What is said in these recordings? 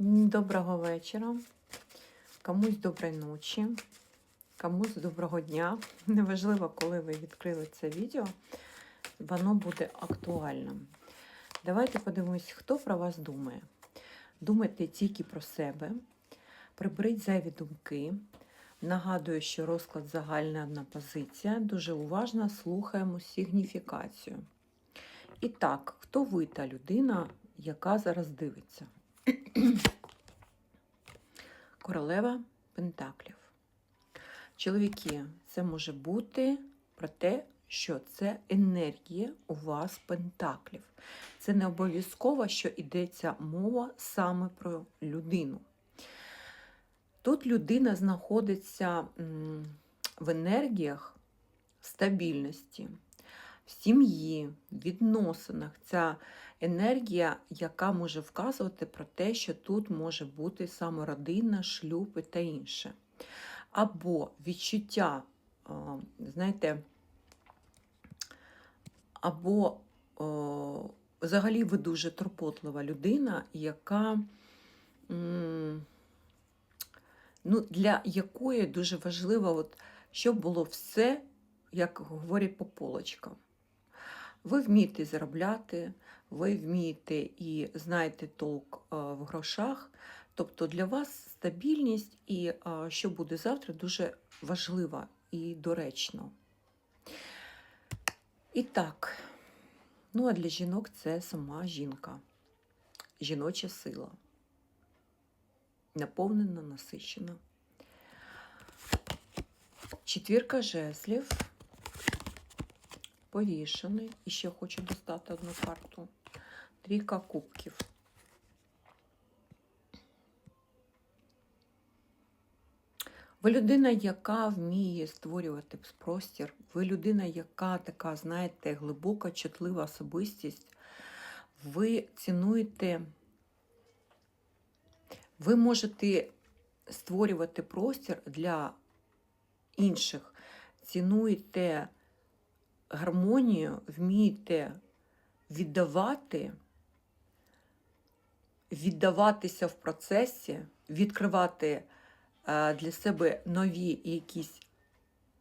Доброго вечора. Комусь доброї ночі, комусь доброго дня. Неважливо, коли ви відкрили це відео, воно буде актуальним. Давайте подивимось, хто про вас думає. Думайте тільки про себе, приберіть зайві думки. Нагадую, що розклад загальна одна позиція. Дуже уважно слухаємо сигніфікацію. І так, хто ви та людина, яка зараз дивиться? Королева Пентаклів. Чоловіки, це може бути про те, що це енергія у вас Пентаклів. Це не обов'язково, що йдеться мова саме про людину. Тут людина знаходиться в енергіях стабільності, в сім'ї, в відносинах. Ця енергія, яка може вказувати про те, що тут може бути саме родина, шлюб і та інше. Або відчуття, знаєте, або взагалі ви дуже турботлива людина, яка ну, для якої дуже важливо, от, щоб було все, як говорять, по полочкам. Ви вмієте заробляти, ви вмієте і знаєте толк е, в грошах. Тобто для вас стабільність і е, що буде завтра дуже важливо і доречно. І так, ну а для жінок це сама жінка, жіноча сила. Наповнена, насичена. Четвірка жезлів повішений. І ще хочу достати одну карту. Трійка кубків. Ви людина, яка вміє створювати простір. Ви людина, яка така, знаєте, глибока, чутлива особистість. Ви цінуєте, ви можете створювати простір для інших. Цінуєте гармонію, вмієте віддавати, віддаватися в процесі, відкривати е, для себе нові якісь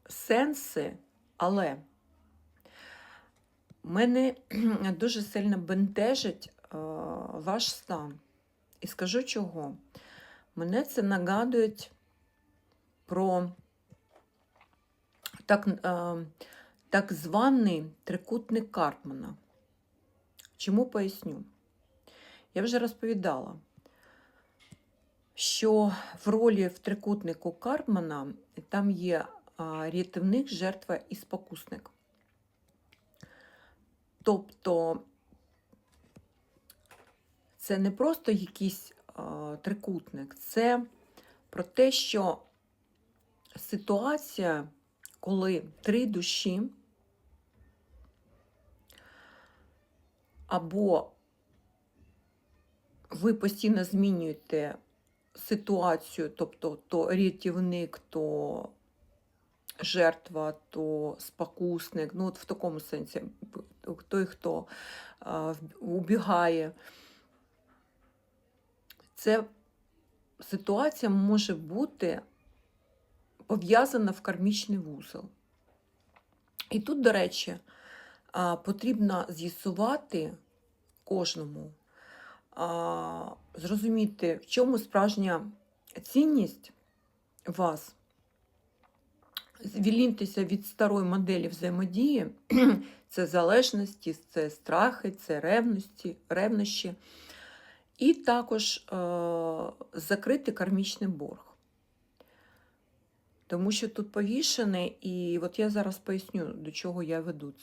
сенси, але мене дуже сильно бентежить е, ваш стан. І скажу чого. Мене це нагадують про так, е, так званий трикутник Карпмана. Чому поясню? Я вже розповідала, що в ролі в трикутнику Карпмана там є рятівник, жертва і спокусник. Тобто це не просто якийсь трикутник, це про те, що ситуація, коли три душі або ви постійно змінюєте ситуацію, тобто то рятівник, то жертва, то спокусник, ну от в такому сенсі, той, хто а, убігає. Це ситуація може бути пов'язана в кармічний вузол. І тут, до речі, потрібно з'ясувати кожному, зрозуміти, в чому справжня цінність вас, звільнитися від старої моделі взаємодії, це залежності, це страхи, це ревності, ревнощі, і також е, закрити кармічний борг. Тому що тут повішений, і от я зараз поясню, до чого я веду.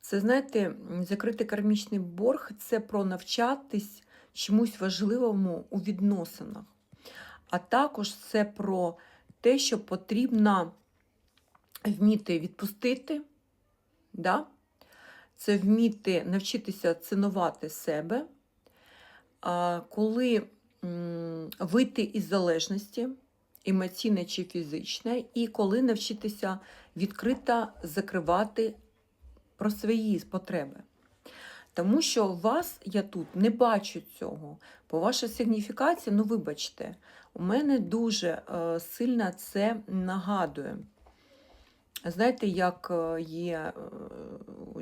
Це, знаєте, закрити кармічний борг це про навчатись чомусь важливому у відносинах. А також це про те, що потрібно вміти відпустити, да? це вміти навчитися цінувати себе, коли вийти із залежності, емоційне чи фізичне, і коли навчитися відкрито закривати про свої потреби. Тому що вас я тут не бачу цього. Бо ваша сигніфікація, ну вибачте, у мене дуже е, сильно це нагадує. Знаєте, як е, є е,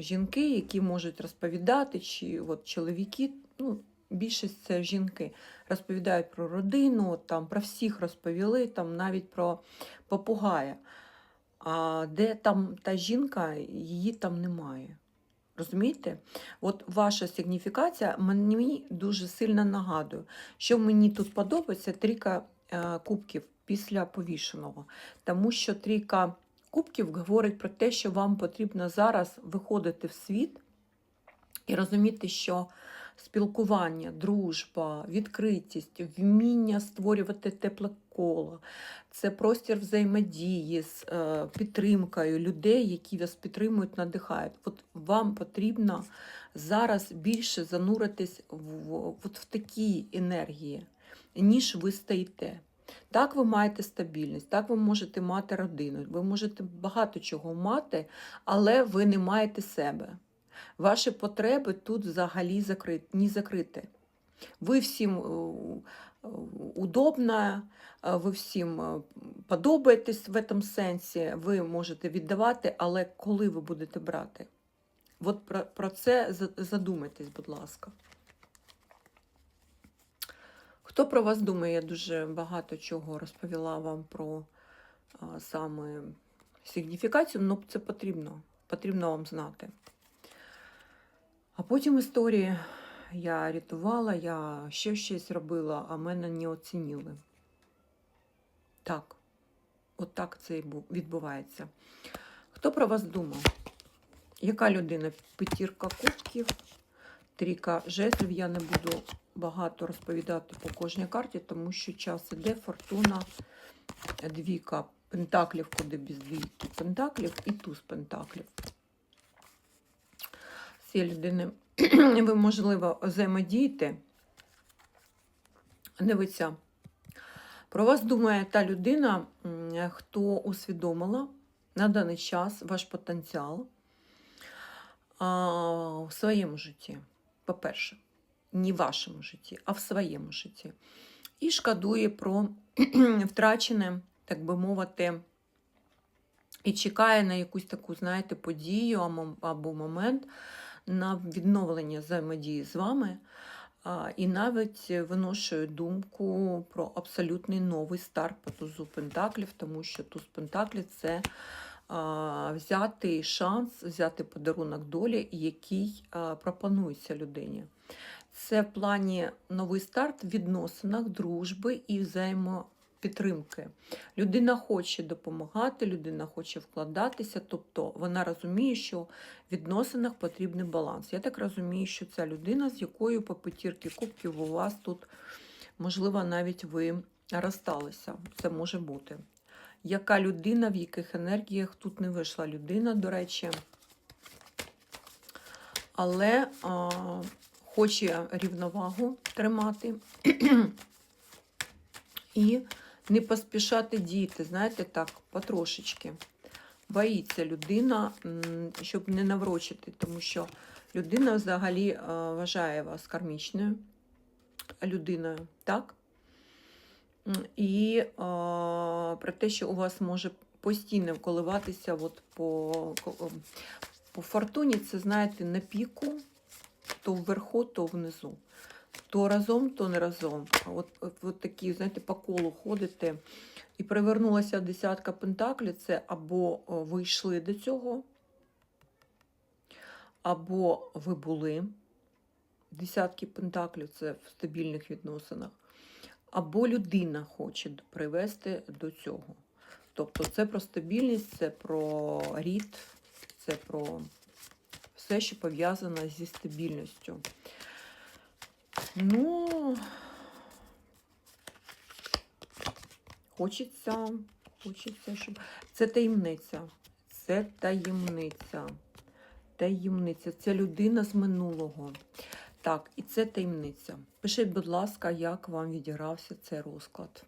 жінки, які можуть розповідати, чи от чоловіки, ну, більшість це жінки, розповідають про родину, там, про всіх розповіли, там, навіть про попугая. А де там та жінка, її там немає. Розумієте? От ваша сигніфікація мені дуже сильно нагадує, що мені тут подобається трійка е, кубків після повішеного. Тому що трійка кубків говорить про те, що вам потрібно зараз виходити в світ і розуміти, що спілкування, дружба, відкритість, вміння створювати тепле коло, це простір взаємодії з е, підтримкою людей, які вас підтримують, надихають. От вам потрібно зараз більше зануритись в, от в такі енергії, ніж ви стоїте. Так, ви маєте стабільність, так ви можете мати родину, ви можете багато чого мати, але ви не маєте себе. Ваші потреби тут взагалі закриті, не закриті. Ви всім е, удобна, ви всім подобаєтесь в цьому сенсі, ви можете віддавати, але коли ви будете брати? От про, про це задумайтесь, будь ласка. Хто про вас думає? Я дуже багато чого розповіла вам про а, саме сигніфікацію, але це потрібно. Потрібно вам знати. А потім історії я рятувала, я ще щось робила, а мене не оцінили. Так, от так це і відбувається. Хто про вас думав? Яка людина? П'ятірка кубків, трійка жезлів. Я не буду багато розповідати по кожній карті, тому що час іде, фортуна, двійка пентаклів, куди без двійки пентаклів і туз пентаклів. Цієї людини ви, можливо, взаємодієте. Дивіться, про вас думає та людина, хто усвідомила на даний час ваш потенціал в своєму житті. По-перше, не в вашому житті, а в своєму житті. І шкодує про втрачене, так би мовити, і чекає на якусь таку, знаєте, подію або момент на відновлення взаємодії з вами. І навіть виношує думку про абсолютний новий старт по тузу Пентаклів, тому що туз Пентаклів це взяти шанс, взяти подарунок долі, який пропонується людині. Це в плані новий старт в відносинах, дружби і взаємопідтримки. Людина хоче допомагати, людина хоче вкладатися, тобто вона розуміє, що в відносинах потрібний баланс. Я так розумію, що ця людина, з якою по п'ятірки кубків у вас тут, можливо, навіть ви розсталися. Це може бути. Яка людина, в яких енергіях тут не вийшла людина, до речі. Але а, хоче рівновагу тримати і не поспішати діяти, знаєте, так, потрошечки. Боїться людина, щоб не наврочити, тому що людина взагалі е, вважає вас кармічною людиною, так? І е, про те, що у вас може постійно коливатися от по, по фортуні, це, знаєте, на піку, то вверху, то внизу. То разом, то не разом. От, от, такі, знаєте, по колу ходите. І привернулася десятка пентаклів, це або ви йшли до цього, або ви були. Десятки пентаклів це в стабільних відносинах. Або людина хоче привести до цього. Тобто це про стабільність, це про рід, це про все, що пов'язано зі стабільністю. Ну, хочеться, хочеться, щоб. Це таємниця. Це таємниця. Таємниця. Це людина з минулого. Так, і це таємниця. Пишіть, будь ласка, як вам відігрався цей розклад.